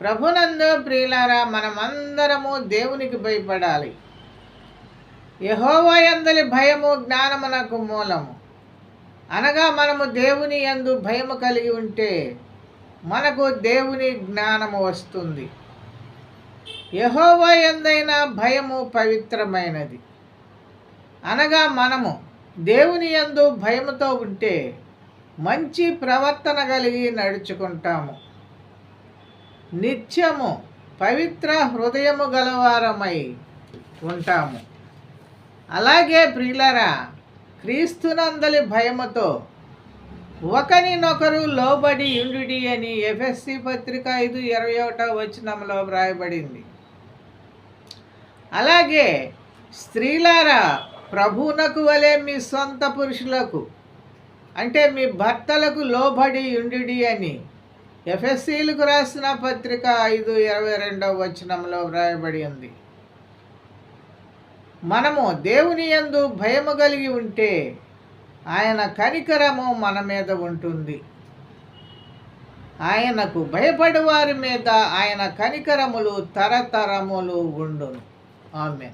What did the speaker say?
ప్రభునందు ప్రియులారా మనమందరము దేవునికి భయపడాలి. యహోవా యందలి భయము జ్ఞానమునకు మూలము. అనగా మనము దేవుని యందు భయము కలిగి ఉంటే మనకు దేవుని జ్ఞానము వస్తుంది. యహోవా ఎందైన భయము పవిత్రమైనది. అనగా మనము దేవుని యందు భయముతో ఉంటే మంచి ప్రవర్తన కలిగి నడుచుకుంటాము. నిత్యము పవిత్ర హృదయము గలవారమై ఉంటాము. అలాగే ప్రియులరా క్రీస్తునందలి భయముతో ఒకరినొకరు లోబడి యుండుడి అని ఎఫ్ఎస్సి పత్రిక ఐదు ఇరవై ఒకటో వచనంలో వ్రాయబడింది. అలాగే స్త్రీలారా ప్రభువునకు వలె మీ సొంత పురుషులకు అంటే మీ భర్తలకు లోబడి యుండుడి అని ఎఫ్ఎస్సీలకు రాసిన పత్రిక ఐదు ఇరవై రెండవ వచనంలో వ్రాయబడి ఉంది. మనము దేవుని యందు భయము కలిగి ఉంటే ఆయన కనికరము మన మీద ఉంటుంది. ఆయనకు భయపడి వారి మీద ఆయన కనికరములు తరతరములు ఉండును. ఆమె